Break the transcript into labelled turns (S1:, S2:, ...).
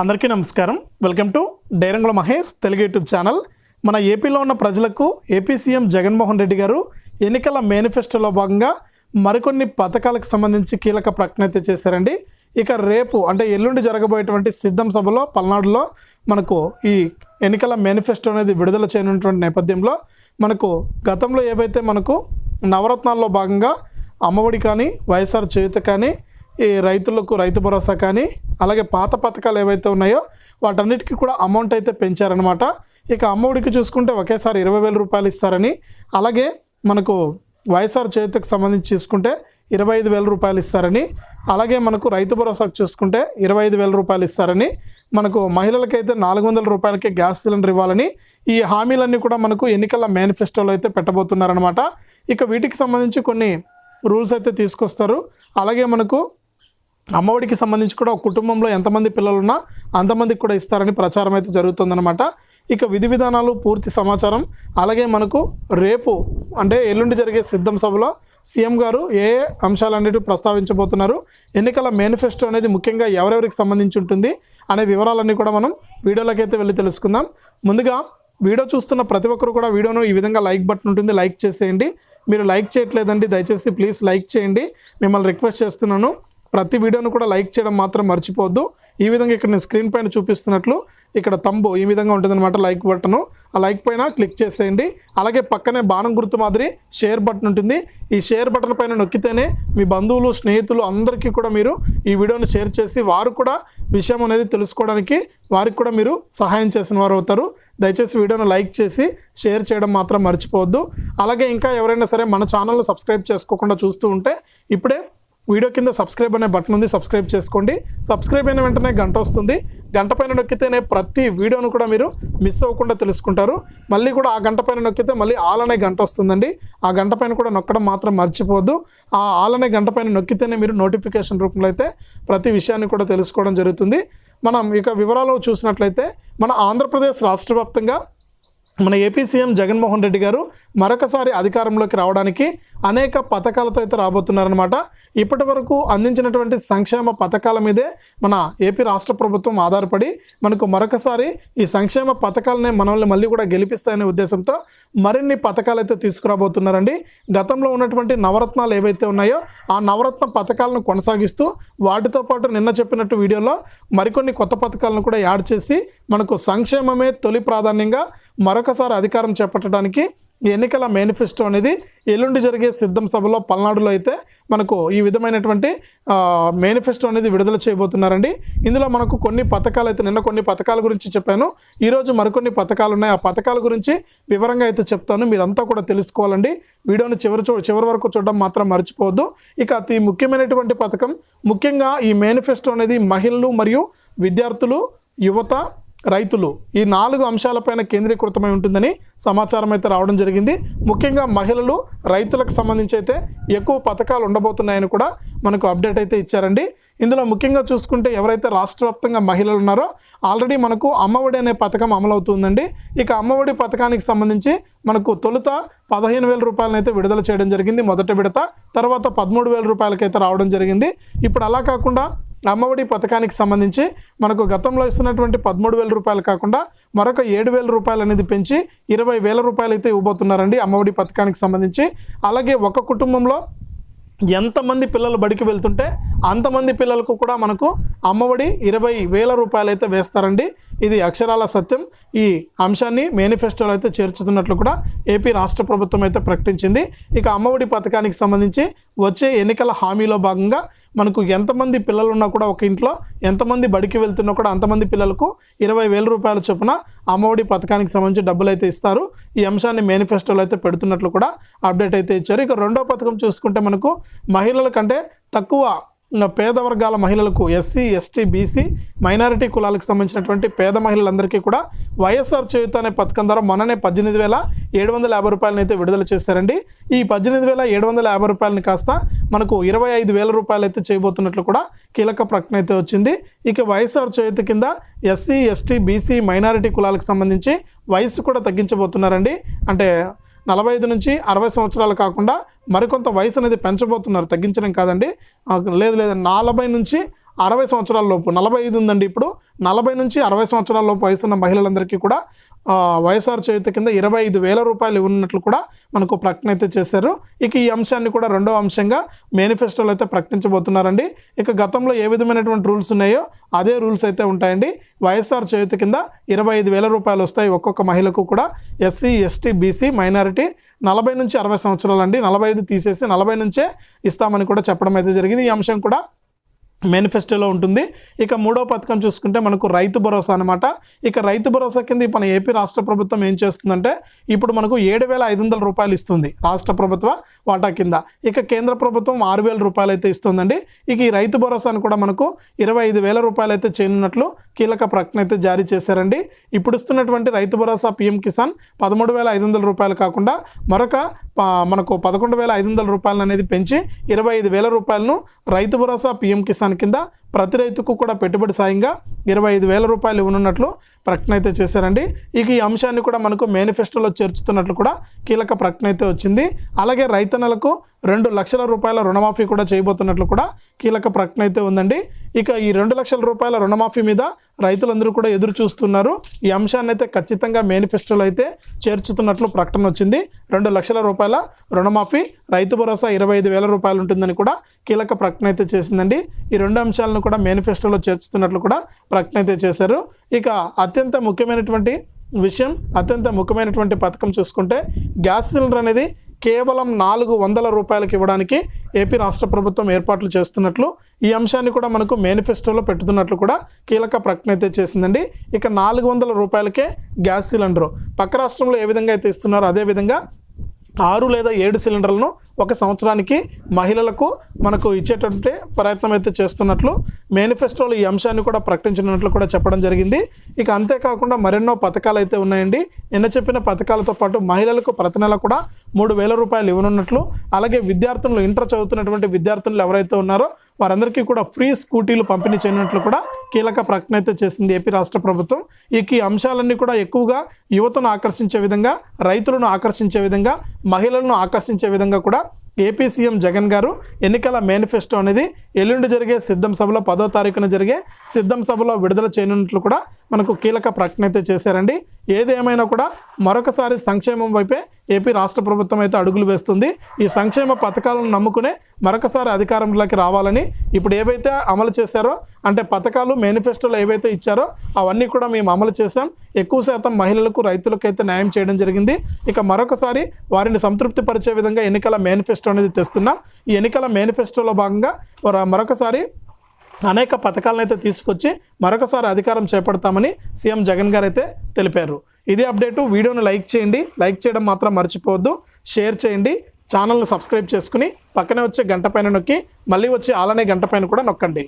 S1: అందరికీ నమస్కారం. Welcome to డైరంగుల మహేష్ తెలుగు యూట్యూబ్ ఛానల్. మన ఏపీలో ఉన్న ప్రజలకు ఏపీ సీఎం జగన్మోహన్ రెడ్డి గారు ఎన్నికల మేనిఫెస్టోలో భాగంగా మరికొన్ని పథకాలకు సంబంధించి కీలక ప్రకటన అయితే చేశారండి. ఇక రేపు అంటే ఎల్లుండి జరగబోయేటువంటి సిద్ధం సభలో పల్నాడులో మనకు ఈ ఎన్నికల మేనిఫెస్టో అనేది విడుదల చేయనున్నటువంటి నేపథ్యంలో మనకు గతంలో ఏవైతే మనకు నవరత్నాల్లో భాగంగా అమ్మఒడి కానీ వైఎస్ఆర్ చేయుత కానీ ఈ రైతులకు రైతు భరోసా కానీ అలాగే పాత పథకాలు ఏవైతే ఉన్నాయో వాటన్నిటికీ కూడా అమౌంట్ అయితే పెంచారనమాట ఇక అమ్మఒడికి చూసుకుంటే ఒకేసారి ఇరవై వేల రూపాయలు ఇస్తారని అలాగే మనకు వైఎస్ఆర్ చేతికి సంబంధించి చూసుకుంటే ఇరవై ఐదు వేల రూపాయలు ఇస్తారని అలాగే మనకు రైతు భరోసాకు చూసుకుంటే ఇరవై ఐదు వేల రూపాయలు ఇస్తారని మనకు మహిళలకైతే నాలుగు వందల రూపాయలకే గ్యాస్ సిలిండర్ ఇవ్వాలని ఈ హామీలన్నీ కూడా మనకు ఎన్నికల మేనిఫెస్టోలో అయితే పెట్టబోతున్నారనమాట ఇక వీటికి సంబంధించి కొన్ని రూల్స్ అయితే తీసుకొస్తారు. అలాగే మనకు అమ్మఒడికి సంబంధించి కూడా ఒక కుటుంబంలో ఎంతమంది పిల్లలు ఉన్నా అంతమందికి కూడా ఇస్తారని ప్రచారం అయితే జరుగుతుందన్నమాట. ఇక విధి విధానాలు పూర్తి సమాచారం అలాగే మనకు రేపు అంటే ఎల్లుండి జరిగే సిద్ధం సభలో సీఎం గారు ఏ ఏ అంశాలన్నిటి ప్రస్తావించబోతున్నారు ఎన్నికల మేనిఫెస్టో అనేది ముఖ్యంగా ఎవరెవరికి సంబంధించి ఉంటుంది అనే వివరాలన్నీ కూడా మనం వీడియోలోకైతే వెళ్ళి తెలుసుకుందాం. ముందుగా వీడియో చూస్తున్న ప్రతి ఒక్కరు కూడా వీడియోను ఈ విధంగా లైక్ బటన్ ఉంటుంది లైక్ చేసేయండి. మీరు లైక్ చేయట్లేదండి దయచేసి ప్లీజ్ లైక్ చేయండి. మిమ్మల్ని రిక్వెస్ట్ చేస్తున్నాను ప్రతి వీడియోను కూడా లైక్ చేయడం మాత్రం మర్చిపోవద్దు. ఈ విధంగా ఇక్కడ నేను స్క్రీన్ పైన చూపిస్తున్నట్లు ఇక్కడ తంబు ఈ విధంగా ఉంటుందన్నమాట లైక్ బటను. ఆ లైక్ పైన క్లిక్ చేసేయండి. అలాగే పక్కనే బాణం గుర్తు మాదిరి షేర్ బటన్ ఉంటుంది. ఈ షేర్ బటన్ పైన నొక్కితేనే మీ బంధువులు స్నేహితులు అందరికీ కూడా మీరు ఈ వీడియోని షేర్ చేసి వారు కూడా విషయం అనేది తెలుసుకోవడానికి వారికి కూడా మీరు సహాయం చేసిన వారు అవుతారు. దయచేసి వీడియోను లైక్ చేసి షేర్ చేయడం మాత్రం మర్చిపోవద్దు. అలాగే ఇంకా ఎవరైనా సరే మన ఛానల్ను సబ్స్క్రైబ్ చేసుకోకుండా చూస్తూ ఉంటే ఇప్పుడే వీడియో కింద సబ్స్క్రైబ్ అనే బటన్ ఉంది సబ్స్క్రైబ్ చేసుకోండి. సబ్స్క్రైబ్ అయిన వెంటనే గంట వస్తుంది. గంట పైన నొక్కితేనే ప్రతి వీడియోను కూడా మీరు మిస్ అవ్వకుండా తెలుసుకుంటారు. మళ్ళీ కూడా ఆ గంట పైన నొక్కితే మళ్ళీ ఆల్ అనే గంట వస్తుందండి. ఆ గంట పైన కూడా నొక్కడం మాత్రం మర్చిపోవద్దు. ఆ ఆల్ అనే గంట పైన నొక్కితేనే మీరు నోటిఫికేషన్ రూపంలో అయితే ప్రతి విషయాన్ని కూడా తెలుసుకోవడం జరుగుతుంది. మనం ఇక వివరాలు చూసినట్లయితే మన ఆంధ్రప్రదేశ్ రాష్ట్ర వ్యాప్తంగా మన ఏపీ సీఎం జగన్మోహన్ రెడ్డి గారు మరొకసారి అధికారంలోకి రావడానికి అనేక పథకాలతో అయితే రాబోతున్నారనమాట ఇప్పటి వరకు అందించినటువంటి సంక్షేమ పథకాల మీదే మన ఏపీ రాష్ట్ర ప్రభుత్వం ఆధారపడి మనకు మరొకసారి ఈ సంక్షేమ పథకాలనే మనల్ని మళ్ళీ కూడా గెలిపిస్తాయనే ఉద్దేశంతో మరిన్ని పథకాలు అయితే తీసుకురాబోతున్నారండి. గతంలో ఉన్నటువంటి నవరత్నాలు ఏవైతే ఉన్నాయో ఆ నవరత్న పథకాలను కొనసాగిస్తూ వాటితో పాటు నిన్న చెప్పినట్టు వీడియోలో మరికొన్ని కొత్త పథకాలను కూడా యాడ్ చేసి మనకు సంక్షేమమే తొలి ప్రాధాన్యంగా మరొకసారి అధికారం చేపట్టడానికి ఎన్నికల మేనిఫెస్టో అనేది ఎల్లుండి జరిగే సిద్ధం సభలో పల్నాడులో అయితే మనకు ఈ విధమైనటువంటి మేనిఫెస్టో అనేది విడుదల చేయబోతున్నారండి. ఇందులో మనకు కొన్ని పథకాలు అయితే నిన్న కొన్ని పథకాల గురించి చెప్పాను. ఈరోజు మరికొన్ని పథకాలు ఉన్నాయి. ఆ పథకాల గురించి వివరంగా అయితే చెప్తాను. మీరంతా కూడా తెలుసుకోవాలండి. వీడియోని చివరి చూ చివరి వరకు చూడడం మాత్రం మర్చిపోవద్దు. ఇక అతి ముఖ్యమైనటువంటి పథకం ముఖ్యంగా ఈ మేనిఫెస్టో అనేది మహిళలు మరియు విద్యార్థులు యువత రైతులు ఈ నాలుగు అంశాలపైన కేంద్రీకృతమై ఉంటుందని సమాచారం అయితే రావడం జరిగింది. ముఖ్యంగా మహిళలు రైతులకు సంబంధించి అయితే ఎక్కువ పథకాలు ఉండబోతున్నాయని కూడా మనకు అప్డేట్ అయితే ఇచ్చారండి. ఇందులో ముఖ్యంగా చూసుకుంటే ఎవరైతే రాష్ట్ర వ్యాప్తంగా మహిళలు ఉన్నారో ఆల్రెడీ మనకు అమ్మఒడి అనే పథకం అమలవుతుందండి. ఇక అమ్మఒడి పథకానికి సంబంధించి మనకు తొలుత పదిహేను వేల రూపాయలను అయితే విడుదల చేయడం జరిగింది. మొదటి విడత తర్వాత పదమూడు వేల రూపాయలకైతే రావడం జరిగింది. ఇప్పుడు అలా కాకుండా అమ్మఒడి పథకానికి సంబంధించి మనకు గతంలో ఇస్తున్నటువంటి పదమూడు వేల రూపాయలు కాకుండా మరొక ఏడు వేల రూపాయలు అనేది పెంచి ఇరవై వేల రూపాయలు అయితే ఇవ్వబోతున్నారండి అమ్మఒడి పథకానికి సంబంధించి. అలాగే ఒక కుటుంబంలో ఎంతమంది పిల్లలు బడికి వెళ్తుంటే అంతమంది పిల్లలకు కూడా మనకు అమ్మఒడి ఇరవై వేల రూపాయలు అయితే వేస్తారండి. ఇది అక్షరాల సత్యం. ఈ అంశాన్ని మేనిఫెస్టోలో అయితే చేర్చుతున్నట్లు కూడా ఏపీ రాష్ట్ర ప్రభుత్వం అయితే ప్రకటించింది. ఇక అమ్మఒడి పథకానికి సంబంధించి వచ్చే ఎన్నికల హామీలో భాగంగా మనకు ఎంతమంది పిల్లలు ఉన్నా కూడా ఒక ఇంట్లో ఎంతమంది బడికి వెళ్తున్నా కూడా అంతమంది పిల్లలకు ఇరవై వేల రూపాయల చొప్పున అమ్మఒడి పథకానికి సంబంధించి డబ్బులు అయితే ఇస్తారు. ఈ అంశాన్ని మేనిఫెస్టోలో అయితే పెడుతున్నట్లు కూడా అప్డేట్ అయితే ఇచ్చారు. ఇక రెండో పథకం చూసుకుంటే మనకు మహిళల కంటే తక్కువ పేద వర్గాల మహిళలకు ఎస్సీ ఎస్టీ బీసీ మైనారిటీ కులాలకు సంబంధించినటువంటి పేద మహిళలందరికీ కూడా వైఎస్ఆర్ చేయుత అనే పథకం ద్వారా మొన్ననే పద్దెనిమిది వేల ఏడు వందల యాభై రూపాయలను అయితే విడుదల చేశారండి. ఈ పద్దెనిమిది వేల ఏడు వందల యాభై రూపాయలని కాస్త మనకు ఇరవై ఐదు వేల రూపాయలు అయితే చేయబోతున్నట్లు కూడా కీలక ప్రకటన అయితే వచ్చింది. ఇక వైఎస్ఆర్ చేయుత కింద ఎస్సీ ఎస్టీ బీసీ మైనారిటీ కులాలకు సంబంధించి వయసు కూడా తగ్గించబోతున్నారండి. అంటే నలభై ఐదు నుంచి అరవై సంవత్సరాలు కాకుండా మరికొంత వయసు అనేది పెంచబోతున్నారు. తగ్గించడం కాదండి. లేదు లేదు. నలభై నుంచి అరవై సంవత్సరాల లోపు నలభై ఐదు ఉందండి ఇప్పుడు. నలభై నుంచి అరవై సంవత్సరాల లోపు వయసున్న మహిళలందరికీ కూడా వైఎస్ఆర్ చేయుత కింద ఇరవై ఐదు వేల రూపాయలు ఇవ్వనున్నట్లు కూడా మనకు ప్రకటన అయితే చేశారు. ఇక ఈ అంశాన్ని కూడా రెండో అంశంగా మేనిఫెస్టోలో అయితే ప్రకటించబోతున్నారండి. ఇక గతంలో ఏ విధమైనటువంటి రూల్స్ ఉన్నాయో అదే రూల్స్ అయితే ఉంటాయండి. వైఎస్ఆర్ చేయుత కింద ఇరవై ఐదు వేల రూపాయలు వస్తాయి ఒక్కొక్క మహిళకు కూడా. ఎస్సీ ఎస్టీ బీసీ మైనారిటీ నలభై నుంచి అరవై సంవత్సరాలు అండి నలభై ఐదు తీసేసి నలభై నుంచే ఇస్తామని కూడా చెప్పడం అయితే జరిగింది. ఈ అంశం కూడా మేనిఫెస్టోలో ఉంటుంది. ఇక మూడో పథకం చూసుకుంటే మనకు రైతు భరోసా అనమాట ఇక రైతు భరోసా కింద మన ఏపీ రాష్ట్ర ప్రభుత్వం ఏం చేస్తుందంటే ఇప్పుడు మనకు ఏడు వేల ఐదు వందల రూపాయలు ఇస్తుంది రాష్ట్ర ప్రభుత్వ వాటా కింద. ఇక కేంద్ర ప్రభుత్వం ఆరు వేల రూపాయలు అయితే ఇస్తుందండి. ఇక ఈ రైతు భరోసాను కూడా మనకు ఇరవై ఐదు వేల రూపాయలు అయితే చేయనున్నట్లు కీలక ప్రకటన అయితే జారీ చేశారండి. ఇప్పుడు ఇస్తున్నటువంటి రైతు భరోసా పిఎం కిసాన్ పదమూడు వేల ఐదు వందల రూపాయలు కాకుండా మరొక మనకు పదకొండు వేల ఐదు వందల రూపాయలు అనేది పెంచి ఇరవై ఐదు వేల రూపాయలను రైతు భరోసా పిఎం కిసాన్ కింద ప్రతి రైతుకు కూడా పెట్టుబడి సాయంగా ఇరవై ఐదు వేల రూపాయలు ఇవ్వనున్నట్లు ప్రకటన అయితే చేశారండి. ఇక ఈ అంశాన్ని కూడా మనకు మేనిఫెస్టోలో చేర్చుతున్నట్లు కూడా కీలక ప్రకటన అయితే వచ్చింది. అలాగే రైతన్నలకు రెండు లక్షల రూపాయల రుణమాఫీ కూడా చేయబోతున్నట్లు కూడా కీలక ప్రకటన అయితే ఉందండి. ఇక ఈ రెండు లక్షల రూపాయల రుణమాఫీ మీద రైతులందరూ కూడా ఎదురు చూస్తున్నారు. ఈ అంశాన్ని అయితే ఖచ్చితంగా మేనిఫెస్టోలో అయితే చేర్చుతున్నట్లు ప్రకటన వచ్చింది. రెండు లక్షల రూపాయల రుణమాఫీ రైతు భరోసా ఇరవై ఐదు వేల రూపాయలు ఉంటుందని కూడా కీలక ప్రకటన అయితే చేసిందండి. ఈ రెండు అంశాలను కూడా మేనిఫెస్టోలో చేర్చుతున్నట్లు కూడా ప్రకటన అయితే చేశారు. ఇక అత్యంత ముఖ్యమైనటువంటి విషయం అత్యంత ముఖ్యమైనటువంటి పథకం చూసుకుంటే గ్యాస్ సిలిండర్ అనేది కేవలం నాలుగు వందల రూపాయలకి ఇవ్వడానికి ఏపీ రాష్ట్ర ప్రభుత్వం ఏర్పాట్లు చేస్తున్నట్లు ఈ అంశాన్ని కూడా మనకు మేనిఫెస్టోలో పెట్టుతున్నట్లు కూడా కీలక ప్రకటన అయితే చేసిందండి. ఇక నాలుగు వందల రూపాయలకే గ్యాస్ సిలిండరు. పక్క రాష్ట్రంలో ఏ విధంగా అయితే ఇస్తున్నారో అదే విధంగా ఆరు లేదా ఏడు సిలిండర్లను ఒక సంవత్సరానికి మహిళలకు మనకు ఇచ్చేటటువంటి ప్రయత్నం అయితే చేస్తున్నట్లు మేనిఫెస్టోలో ఈ అంశాన్ని కూడా ప్రకటించినట్లు కూడా చెప్పడం జరిగింది. ఇక అంతేకాకుండా మరెన్నో పథకాలు అయితే ఉన్నాయండి. నిన్న చెప్పిన పథకాలతో పాటు మహిళలకు ప్రతి నెల కూడా మూడు వేల రూపాయలు ఇవ్వనున్నట్లు అలాగే విద్యార్థులు ఇంటర్ చదువుతున్నటువంటి విద్యార్థులు ఎవరైతే ఉన్నారో వారందరికీ కూడా ఫ్రీ స్కూటీలు పంపిణీ చేయనున్నట్లు కూడా కీలక ప్రకటన అయితే చేసింది ఏపీ రాష్ట్ర ప్రభుత్వం. ఇక ఈ అంశాలన్నీ కూడా ఎక్కువగా యువతను ఆకర్షించే విధంగా రైతులను ఆకర్షించే విధంగా మహిళలను ఆకర్షించే విధంగా కూడా ఏపీ సీఎం జగన్ గారు ఎన్నికల మేనిఫెస్టో అనేది ఎల్లుండి జరిగే సిద్ధం సభలో పదో తారీఖున జరిగే సిద్ధం సభలో విడుదల చేయనున్నట్లు కూడా మనకు కీలక ప్రకటన అయితే చేశారండి. ఏదేమైనా కూడా మరొకసారి సంక్షేమం వైపే ఏపీ రాష్ట్ర ప్రభుత్వం అయితే అడుగులు వేస్తుంది. ఈ సంక్షేమ పథకాలను నమ్ముకునే మరొకసారి అధికారంలోకి రావాలని ఇప్పుడు ఏవైతే అమలు చేశారో అంటే పథకాలు మేనిఫెస్టోలో ఏవైతే ఇచ్చారో అవన్నీ కూడా మేము అమలు చేశాం. ఎక్కువ శాతం మహిళలకు రైతులకైతే న్యాయం చేయడం జరిగింది. ఇక మరొకసారి వారిని సంతృప్తి పరిచే విధంగా ఎన్నికల మేనిఫెస్టో అనేది తెస్తున్నాం. ఈ ఎన్నికల మేనిఫెస్టోలో భాగంగా మరొకసారి అనేక పథకాలను అయితే తీసుకొచ్చి మరొకసారి అధికారం చేపడతామని సీఎం జగన్ గారు అయితే తెలిపారు. ఇది అప్డేటు వీడియోను లైక్ చేయండి. లైక్ చేయడం మాత్రం మర్చిపోవద్దు. షేర్ చేయండి. ఛానల్ని సబ్స్క్రైబ్ చేసుకుని పక్కనే వచ్చే గంట పైన నొక్కి మళ్ళీ వచ్చే ఆలనే గంట పైన కూడా నొక్కండి.